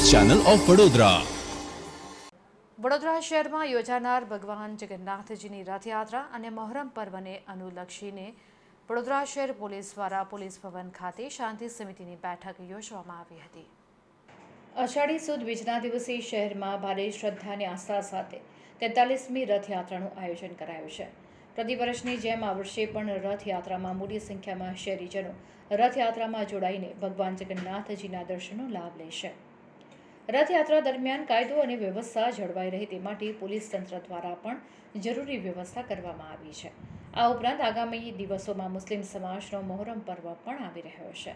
Channel of Vadodara. Vadodara શહેરમાં યોજાનાર ભગવાન જગન્નાથજીની રથયાત્રા અને મહોરમ પર્વને અનુલક્ષીને વડોદરા શહેર પોલીસ દ્વારા પોલીસ ભવન ખાતે શાંતિ સમિતિની બેઠક યોજવામાં આવી હતી. અષાઢી સુદ બીજના દિવસે શહેરમાં ભારે શ્રદ્ધા અને આસ્થા સાથે તેતાલીસમી રથયાત્રાનું આયોજન કરાયું છે. પ્રતિવર્ષની જેમ આ વર્ષે પણ રથયાત્રામાં મોટી સંખ્યામાં શહેરીજનો રથયાત્રામાં જોડાઈને ભગવાન જગન્નાથજીના દર્શનનો લાભ લેશે રથયાત્રા દરમિયાન કાયદો અને વ્યવસ્થા જળવાઈ રહે તે માટે પોલીસ તંત્ર દ્વારા પણ જરૂરી વ્યવસ્થા કરવામાં આવી છે. આ ઉપરાંત આગામી દિવસોમાં મુસ્લિમ સમાજનો મોહરમ પર્વ પણ આવી રહ્યો છે.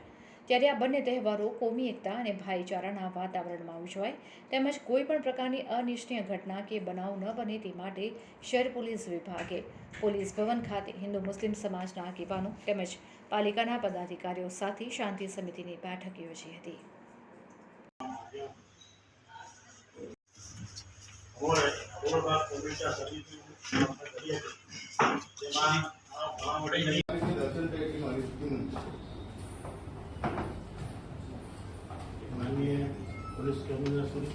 ત્યારે આ બંને તહેવારો કોમી એકતા અને ભાઈચારાના વાતાવરણમાં ઉજવાય તેમજ કોઈ પણ પ્રકારની અનિચ્છનીય ઘટના કે બનાવ ન બને તે માટે શહેર પોલીસ વિભાગે પોલીસ ભવન ખાતે હિન્દુ મુસ્લિમ સમાજના આગેવાનો તેમજ પાલિકાના પદાધિકારીઓ સાથે શાંતિ સમિતિની બેઠક યોજી હતી. સમિતિ તેમાં ઘણા મોટી માનનીય પોલીસ કમિશનર શ્રી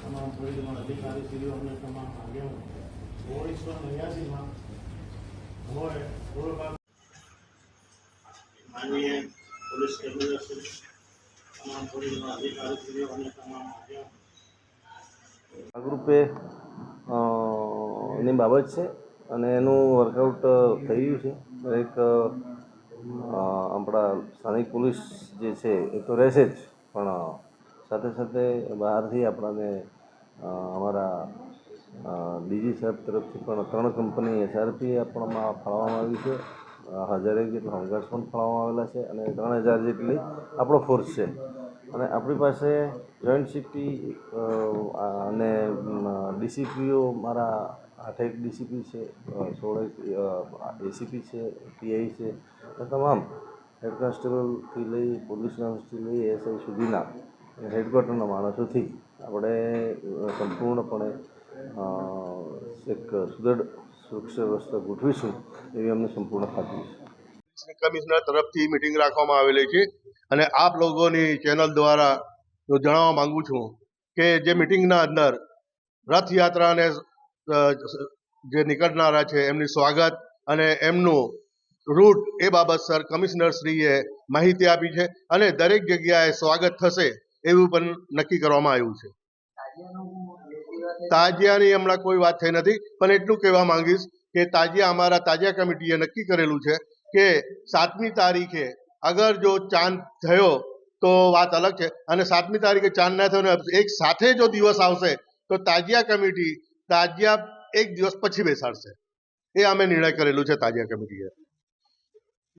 તમામ પોલીસ અધિકારી શ્રીઓ અને તમામ આગેવાનો. ઓગણીસો નેવ્યાસીમાં હોય ઓળખાણ માનનીય પોલીસ કમિશનર શ્રી તમામ પોલીસ અધિકારી શ્રીઓ અને તમામ આગેવાનો. ભાગરૂપે એની બાબત છે અને એનું વર્કઆઉટ થઈ ગયું છે. દરેક આપણા સ્થાનિક પોલીસ જે છે એ તો રહેશે જ, પણ સાથે સાથે બહારથી આપણાને અમારા ડીજી સાહેબ તરફથી પણ ત્રણ કંપની, એસઆરપી આપણામાં ફાળવવામાં આવી છે. હજારેક જેટલા હોમગાર્ડ્સ પણ ફાળવવામાં આવેલા છે અને ત્રણ હજાર જેટલી આપણો ફોર્સ છે. અને આપણી પાસે જોઈન્ટ સીપી અને ડીસીપીઓ મારા આઠેક ડીસીપી છે અ, સોળેક એસીપી છે પીઆઈ છે અને તમામ હેડ કોન્સ્ટેબલથી લઈ પોલીસ કોન્સ્ટેબલ લઈ એસઆઈ સુધીના હેડક્વાર્ટરના માણસોથી આપણે સંપૂર્ણપણે એક સુદૃઢ સુરક્ષા વ્યવસ્થા ગોઠવીશું એવી અમને સંપૂર્ણ ખાતરી છે. કમિશનર તરફથી મિટિંગ રાખવામાં આવેલી છે અને આપ લોકોની ચેનલ દ્વારા હું જણાવવા માંગુ છું કે જે મિટિંગના અંદર રથયાત્રાને જે નીકળનારા છે એમની સ્વાગત અને એમનું રૂટ એ બાબત સર કમિશનર શ્રીએ માહિતી આપી છે અને દરેક જગ્યાએ સ્વાગત થશે એવું પણ નક્કી કરવામાં આવ્યું છે. તાજિયાની હમણાં કોઈ વાત થઈ નથી, પણ એટલું કહેવા માંગીશ કે તાજિયા અમારા તાજિયા કમિટીએ નક્કી કરેલું છે કે સાતમી તારીખે અગર જો ચાંદ થયો તો વાત અલગ છે અને સાતમી તારીખે ચાંદ ના થયો એક સાથે જો દિવસ આવશે તો તાજિયા કમિટી તાજિયા એક દિવસ પછી બેસાડશે. એ અમે નિર્ણય કરેલું છે તાજિયા કમિટીએ.